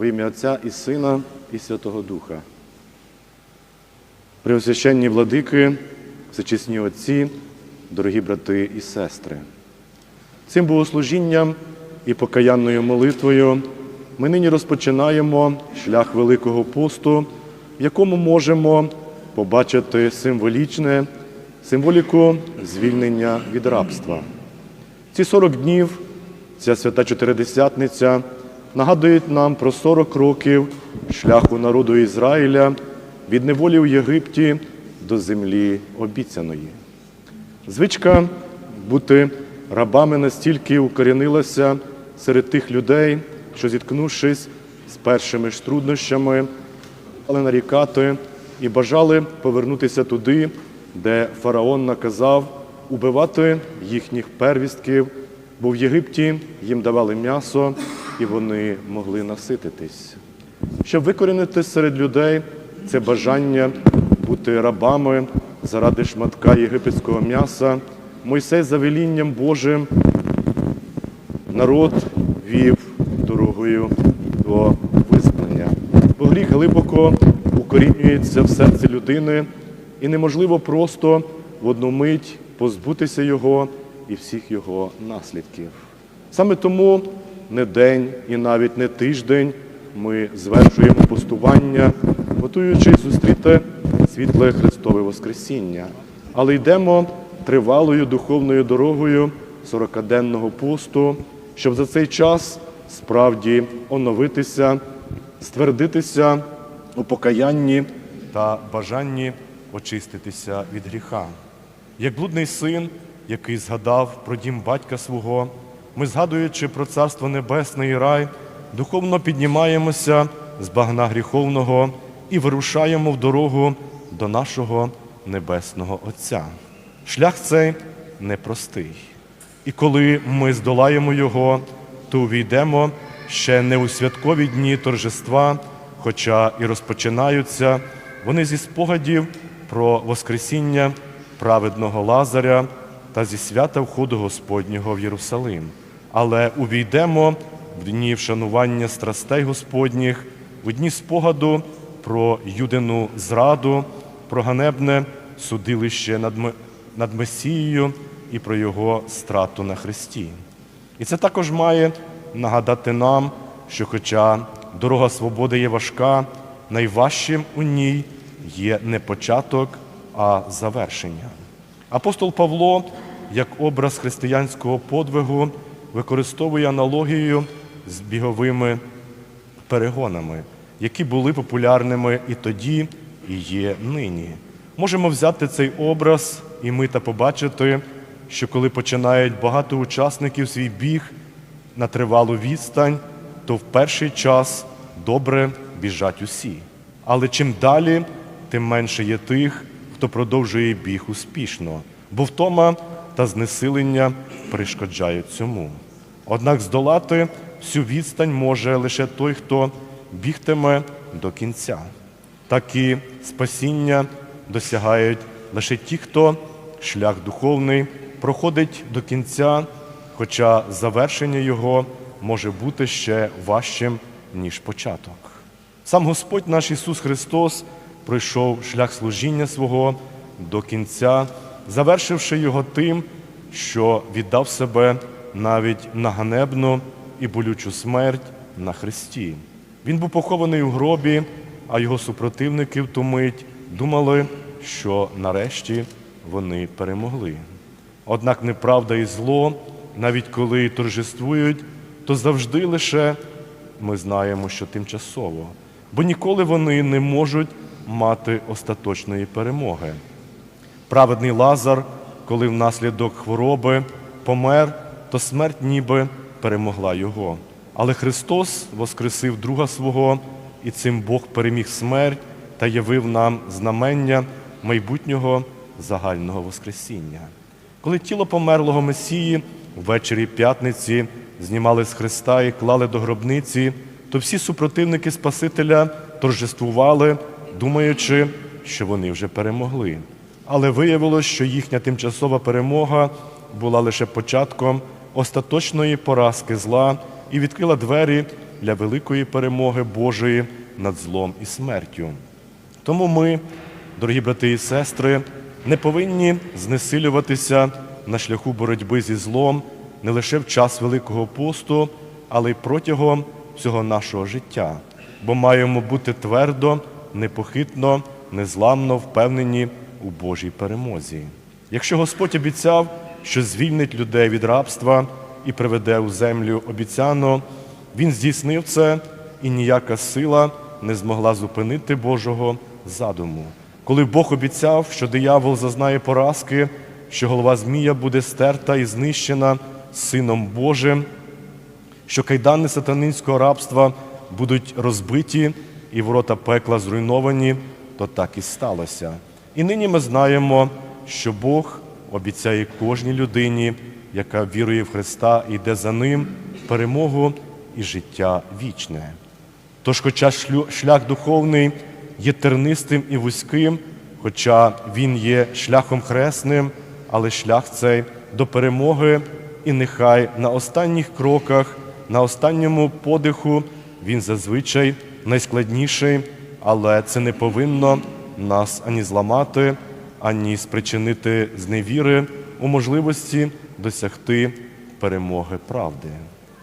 Во ім'я Отця і Сина, і Святого Духа. Преосвященні владики, всечесні отці, дорогі брати і сестри. Цим богослужінням і покаянною молитвою ми нині розпочинаємо шлях Великого посту, в якому можемо побачити символічне, символіку звільнення від рабства. Ці 40 днів, ця свята Чотиридесятниця, нагадують нам про 40 років шляху народу Ізраїля від неволі в Єгипті до землі обіцяної. Звичка бути рабами настільки укорінилася серед тих людей, що, зіткнувшись з першими ж труднощами, але нарікати і бажали повернутися туди, де фараон наказав убивати їхніх первістків, бо в Єгипті їм давали м'ясо і вони могли насититись. Щоб викорінити серед людей це бажання бути рабами заради шматка єгипетського м'яса, Мойсей за велінням Божим народ вів дорогою до визволення. Бо гріх глибоко укорінюється в серці людини, і неможливо просто в одну мить позбутися його і всіх його наслідків. Саме тому не день і навіть не тиждень ми звершуємо постування, готуючись зустріти світле Христове Воскресіння, але йдемо тривалою духовною дорогою сорокаденного посту, щоб за цей час справді оновитися, ствердитися у покаянні та бажанні очиститися від гріха. Як блудний син, який згадав про дім батька свого, ми, згадуючи про Царство Небесне і рай, духовно піднімаємося з багна гріховного і вирушаємо в дорогу до нашого Небесного Отця. Шлях цей непростий. І коли ми здолаємо його, то увійдемо ще не у святкові дні торжества, хоча і розпочинаються вони зі спогадів про Воскресіння праведного Лазаря та зі свята входу Господнього в Єрусалим. Але увійдемо в дні вшанування страстей Господніх, у дні спогаду про юдину зраду, про ганебне судилище над, над Месією і про його страту на Христі. І це також має нагадати нам, що, хоча дорога свободи є важка, найважчим у ній є не початок, а завершення. Апостол Павло, як образ християнського подвигу, використовує аналогію з біговими перегонами, які були популярними і тоді, і є нині. Можемо взяти цей образ і ми та побачити, що коли починають багато учасників свій біг на тривалу відстань, то в перший час добре біжать усі. Але чим далі, тим менше є тих, хто продовжує біг успішно, бо втома та знесилення перешкоджають цьому. Однак здолати всю відстань може лише той, хто бігтиме до кінця. Так і спасіння досягають лише ті, хто шлях духовний проходить до кінця, хоча завершення його може бути ще важчим, ніж початок. Сам Господь наш Ісус Христос пройшов шлях служіння свого до кінця, завершивши його тим, що віддав себе навіть на ганебну і болючу смерть на Христі. Він був похований у гробі, а його супротивники в ту мить думали, що нарешті вони перемогли. Однак неправда і зло, навіть коли торжествують, то завжди лише ми знаємо, що тимчасово, бо ніколи вони не можуть мати остаточної перемоги. Праведний Лазар, коли внаслідок хвороби помер, то смерть ніби перемогла його. Але Христос воскресив друга свого, і цим Бог переміг смерть та явив нам знамення майбутнього загального Воскресіння. Коли тіло померлого Месії ввечері п'ятниці знімали з Христа і клали до гробниці, то всі супротивники Спасителя торжествували, думаючи, що вони вже перемогли. Але виявилось, що їхня тимчасова перемога була лише початком остаточної поразки зла і відкрила двері для великої перемоги Божої над злом і смертю. Тому ми, дорогі брати і сестри, не повинні знесилюватися на шляху боротьби зі злом не лише в час Великого посту, але й протягом всього нашого життя, бо маємо бути твердо, непохитно, незламно впевнені у Божій перемозі. Якщо Господь обіцяв, що звільнить людей від рабства і приведе у землю обіцяно, Він здійснив це, і ніяка сила не змогла зупинити Божого задуму. Коли Бог обіцяв, що диявол зазнає поразки, що голова Змія буде стерта і знищена Сином Божим, що кайдани сатанинського рабства будуть розбиті і ворота пекла зруйновані, то так і сталося. І нині ми знаємо, що Бог обіцяє кожній людині, яка вірує в Христа і йде за Ним, перемогу і життя вічне. Тож, хоча шлях духовний є тернистим і вузьким, хоча він є шляхом хресним, але шлях цей до перемоги, і нехай на останніх кроках, на останньому подиху він зазвичай найскладніший, але це не повинно нас ані зламати, ані спричинити зневіри у можливості досягти перемоги правди.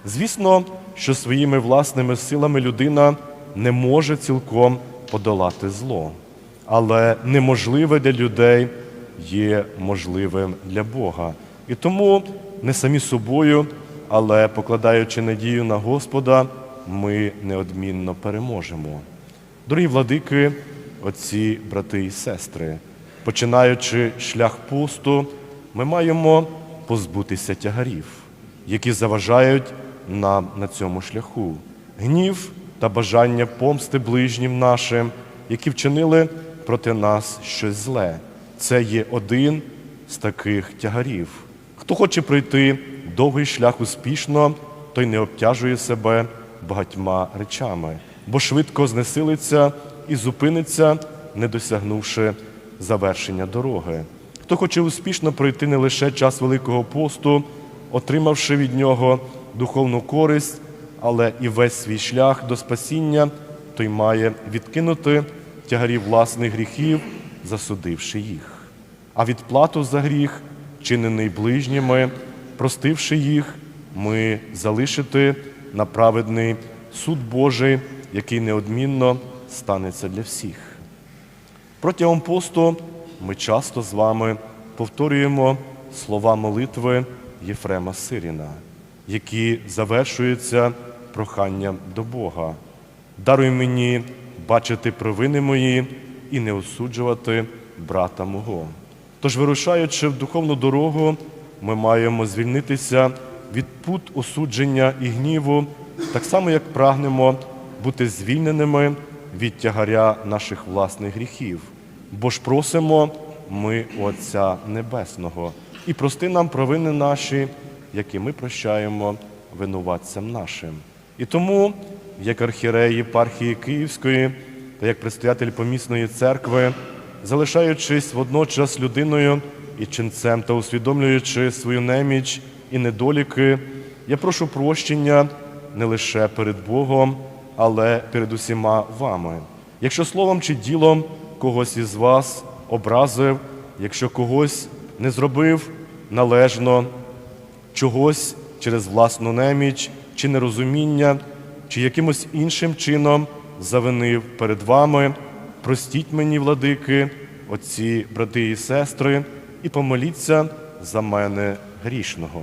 Звісно, що своїми власними силами людина не може цілком подолати зло, але неможливе для людей є можливим для Бога. І тому не самі собою, але покладаючи надію на Господа, ми неодмінно переможемо. Дорогі владики, отці, брати і сестри, починаючи шлях посту, ми маємо позбутися тягарів, які заважають нам на цьому шляху, гнів та бажання помсти ближнім нашим, які вчинили проти нас щось зле. Це є один з таких тягарів. Хто хоче пройти довгий шлях успішно, той не обтяжує себе багатьма речами, бо швидко знесилиться і зупиниться, не досягнувши завершення дороги. Хто хоче успішно пройти не лише час Великого посту, отримавши від нього духовну користь, але і весь свій шлях до спасіння, той має відкинути тягарі власних гріхів, засудивши їх. А відплату за гріх, чинений ближніми, простивши їх, ми залишити на праведний суд Божий, який неодмінно станеться для всіх. Протягом посту ми часто з вами повторюємо слова молитви Єфрема Сиріна, які завершуються проханням до Бога. Даруй мені бачити провини мої і не осуджувати брата мого. Тож, вирушаючи в духовну дорогу, ми маємо звільнитися від пут осудження і гніву, так само, як прагнемо бути звільненими від тягаря наших власних гріхів. Бо ж просимо ми Отця Небесного і прости нам провини наші, які ми прощаємо винуватцям нашим. І тому, як архієрей єпархії Київської та як предстоятель помісної церкви, залишаючись водночас людиною і ченцем та усвідомлюючи свою неміч і недоліки, я прошу прощення не лише перед Богом, але перед усіма вами. Якщо словом чи ділом когось із вас образив, якщо когось не зробив належно, чогось через власну неміч чи нерозуміння, чи якимось іншим чином завинив перед вами, простіть мені, владики, отці, брати і сестри, і помоліться за мене грішного.